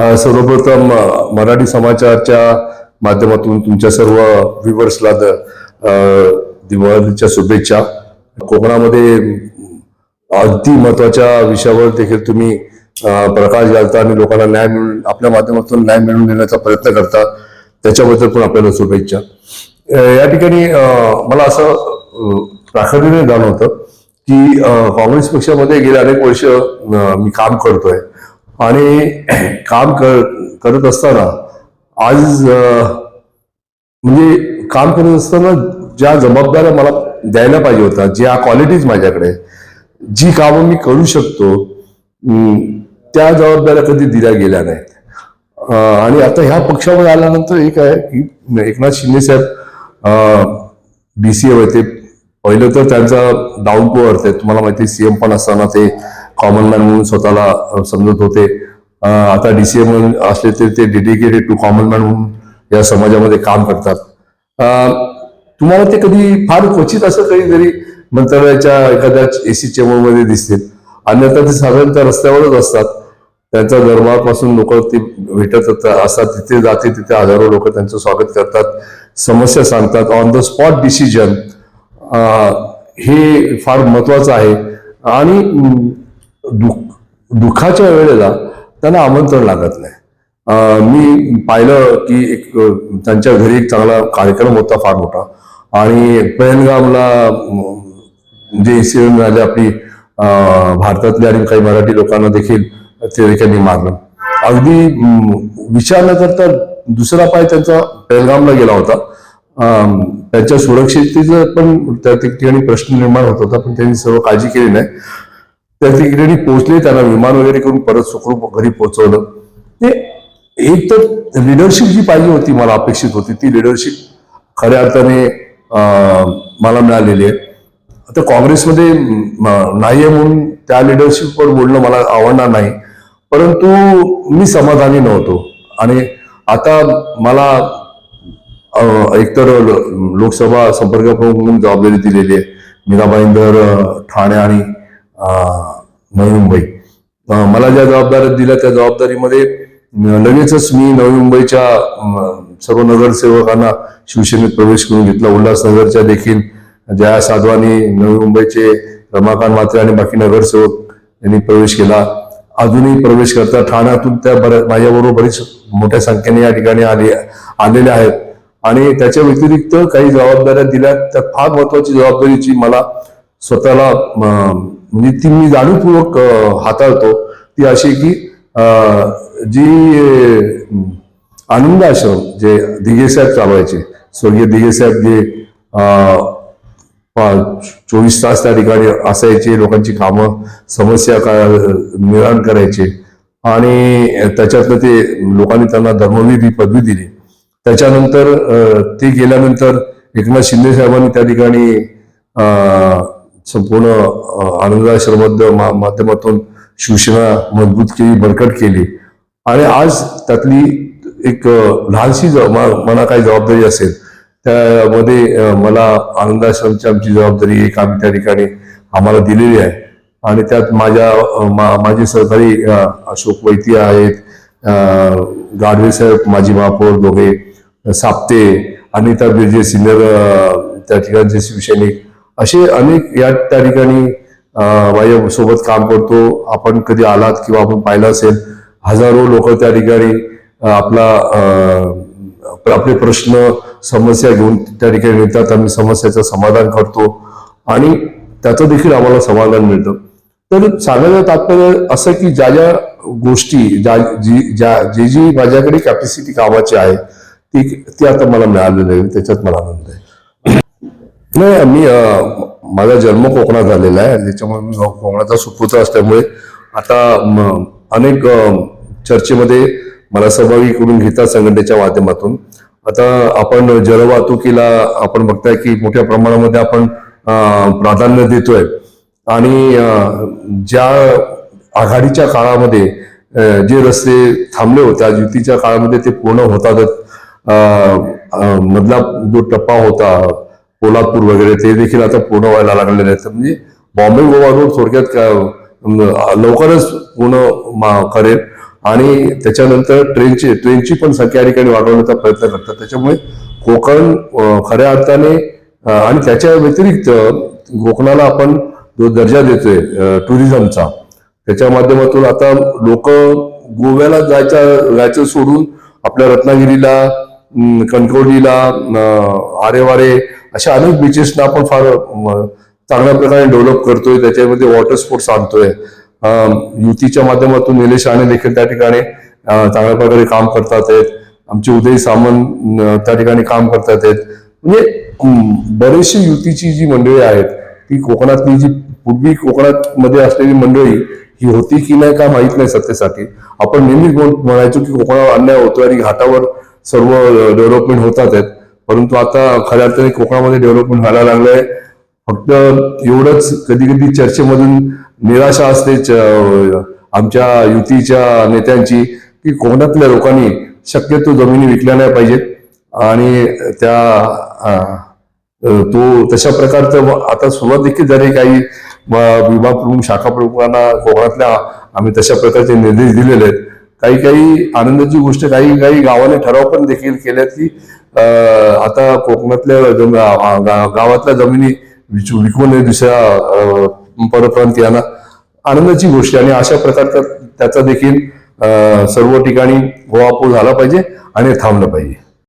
सर्वप्रथम मराठी समाचारच्या माध्यमातून तुमच्या सर्व व्ह्युअर्सला दिवाळीच्या शुभेच्छा. कोकणामध्ये अगदी महत्त्वाच्या विषयावर देखील तुम्ही प्रकाश घालता आणि लोकांना न्याय मिळून आपल्या माध्यमातून न्याय मिळवून देण्याचा प्रयत्न करता. त्याच्याबद्दल पण आपल्याला शुभेच्छा. या ठिकाणी मला असं अ, प्राखडीने जाणवतं की काँग्रेस पक्षामध्ये गेले अनेक वर्ष मी काम करतोय. आणि काम कर करत असताना आज म्हणजे काम करत असताना ज्या जबाबदाऱ्या मला द्यायला पाहिजे होत्या ज्या क्वालिटीज माझ्याकडे जी कामं मी करू शकतो त्या जबाबदाऱ्या कधी दिल्या गेल्या नाहीत. आणि आता ह्या पक्षामध्ये आल्यानंतर एक आहे की एकनाथ शिंदे साहेब बी सी ए होते पहिलं तर त्यांचा डाऊन टू अर्थ आहे. तुम्हाला माहिती सीएम पण असताना ते कॉमन मॅन म्हणून स्वतःला समजत होते. आता डीसीएम असले तरी ते डेडिकेटेड टू कॉमन मॅन म्हणून या समाजामध्ये काम करतात. तुम्हाला ते कधी फार क्वचित असं कधीतरी मंत्रालयाच्या एखाद्या एसी चेंबरमध्ये दिसतील. अन्यथा ते साधारणतः रस्त्यावरच असतात. त्यांच्या दरबारपासून लोक ते भेटत असतात तिथे जाते तिथे हजारो लोक त्यांचं स्वागत करतात. समस्या सांगतात. ऑन द स्पॉट डिसिजन हे फार महत्वाचं आहे. आणि अं, दुःख दुःखाच्या वेळेला त्यांना आमंत्रण लागत नाही. मी पाहिलं की एक त्यांच्या घरी एक चांगला कार्यक्रम होता फार मोठा. आणि पैनगामला जे इन्सिडेंट झाले आपली भारतातल्या भारतातले आणि काही मराठी लोकांना देखील ते त्यांनी मारलं. अगदी विचारलं तर दुसरा पाय त्यांचा पेहलगामला गेला होता. त्याच्या सुरक्षिततेचा पण त्या ठिकाणी प्रश्न निर्माण होत होता पण त्यांनी सर्व काळजी केली नाही. त्या ठिकाणी पोहोचले त्यांना विमान वगैरे करून परत सुखरूप घरी पोहोचवलं. ते एक तर लिडरशिप जी पाहिजे होती मला अपेक्षित होती ती लिडरशिप खऱ्या अर्थाने मला मिळालेली आहे. आता काँग्रेसमध्ये नाही आहे म्हणून त्या लिडरशिपवर बोलणं मला आवडणार नाही परंतु मी समाधानी नव्हतो. आणि आता मला एकतर लोकसभा संपर्क प्रमुख म्हणून जबाबदारी दिलेली आहे. मीराबाईंदर ठाणे आणि नवी मुंबई. मला ज्या जबाबदाऱ्या दिल्या त्या जबाबदारीमध्ये लगेचच मी नवी मुंबईच्या सर्व नगरसेवकांना शिवसेनेत प्रवेश करून घेतला. उल्हासनगरच्या देखील जया साधवानी नवी मुंबईचे रमाकांत मात्रे आणि बाकी नगरसेवक यांनी प्रवेश केला. अजूनही प्रवेश करता ठाण्यातून त्या बऱ्या माझ्याबरोबर बरीच मोठ्या संख्येने या ठिकाणी आले आलेल्या आहेत. आणि त्याच्या व्यतिरिक्त काही जबाबदाऱ्या दिल्या. त्या फार महत्वाची जबाबदारीची मला स्वतःला म्हणजे ती मी जाणीवपूर्वक हाताळतो. ती अशी की जी आनंद आश्रम जे दिगेसाहेब चालवायचे. स्वर्गीय दिगेसाहेब जे चोवीस तास त्या ठिकाणी असायचे लोकांची कामं समस्या का निराण करायचे. आणि त्याच्यातनं ते लोकांनी त्यांना धर्मवीर ही पदवी दिली. त्याच्यानंतर ते गेल्यानंतर एकनाथ शिंदे साहेबांनी त्या ठिकाणी संपूर्ण आनंदाश्रमद आनंदाश्रमाच्या मा- माध्यमातून शिवसेना मजबूत केली बळकट केली. आणि आज त्यातली एक लहानशी मना मला काही जबाबदारी असेल त्यामध्ये मला आनंदाश्रमची आमची जबाबदारी एक आम्ही त्या ठिकाणी आम्हाला दिलेली आहे. आणि त्यात माझ्या मा- माझे सहकारी अशोक वैती आहेत गाढवे गाडवे साहेब माजी महापौर दोघे साप्ते अनिता बिर्जे सिनियर त्या ठिकाणचे शिवसैनिक असे अनेक या त्या ठिकाणी माझ्या सोबत काम करतो. आपण कधी आलात किंवा आपण पाहिलं असेल हजारो लोक त्या ठिकाणी आपला आपले प्रश्न समस्या घेऊन त्या ठिकाणी येतात आम्ही समस्याचं समाधान करतो. आणि त्याचं देखील आम्हाला समाधान मिळतं. तर सांगायचं तात्पर्य असं की ज्या ज्या गोष्टी ज्या जी ज्या जी जी माझ्याकडे कॅपॅसिटी कामाची आहे ती ती आता मला मिळालेली आहे त्याच्यात मला आनंद आहे. नाही मी माझा जन्म कोकणात झालेला आहे त्याच्यामुळे मी कोकणाचा सुपुत्र असल्यामुळे आता अनेक चर्चेमध्ये मला सहभागी करून घेतात संघटनेच्या माध्यमातून. आता आपण जलवाहतुकीला आपण बघताय की मोठ्या प्रमाणामध्ये आपण प्राधान्य देतोय. आणि ज्या आघाडीच्या काळामध्ये जे रस्ते थांबले होते आज युतीच्या काळामध्ये ते पूर्ण होतातच. मधला जो टप्पा होता कोल्हापूर वगैरे ते देखील आता पूर्ण व्हायला लागलेले आहेत. म्हणजे बॉम्बे गोवा रोड थोडक्यात का- लवकरच पूर्ण करेल. आणि त्याच्यानंतर ट्रेनची ट्रेनची पण संख्या या ठिकाणी वाढवण्याचा प्रयत्न करतात. त्याच्यामुळे कोकण खऱ्या अर्थाने आणि त्याच्या व्यतिरिक्त कोकणाला आपण जो दर्जा देतोय टुरिझमचा त्याच्या माध्यमातून आता लोक गोव्याला जायचं जायचं सोडून आपल्या रत्नागिरीला कणकवलीला आरेवारे अशा अनेक बीचेसना आपण फार चांगल्या प्रकारे डेव्हलप करतोय. त्याच्यामध्ये वॉटर स्पोर्ट्स आणतोय. युतीच्या माध्यमातून निलेश राणे देखील त्या ठिकाणी चांगल्या प्रकारे काम करतात आहेत. आमचे उदय सामंत त्या ठिकाणी काम करतात आहेत. म्हणजे बरेचशी युतीची जी मंडळी आहेत ती कोकणातली जी पूर्वी कोकणात मध्ये असलेली मंडळी ही होती की नाही का माहीत नाही सत्तेसाठी. आपण नेहमीच म्हणायचो की कोकणावर अन्याय होतो आणि घाटावर सर्व डेव्हलपमेंट होतात आहेत. परंतु आता खऱ्या अर्थाने कोकणामध्ये डेव्हलपमेंट व्हायला लागलंय. फक्त एवढंच कधी कधी चर्चेमधून निराशा असते च- आमच्या युतीच्या नेत्यांची की कोकणातल्या लोकांनी शक्यतो जमिनी विकल्या नाही पाहिजेत. आणि त्या तो तशा प्रकारचं आता सुरुवात देखील झाली काही विभाग प्रमुख शाखा प्रमुखांना कोकणातल्या आम्ही तशा प्रकारचे निर्देश दिलेले आहेत. काही काही आनंदाची गोष्ट काही काही गावाने ठराव पण देखील केल्यात की आता कोकणातल्या गावातल्या जमिनी विच- विकू नये दुसऱ्या परप्रांतीयांना आनंदाची गोष्ट आणि अशा प्रकारचा त्याचा देखील सर्व ठिकाणी गोवापूर झाला पाहिजे आणि थांबलं पाहिजे.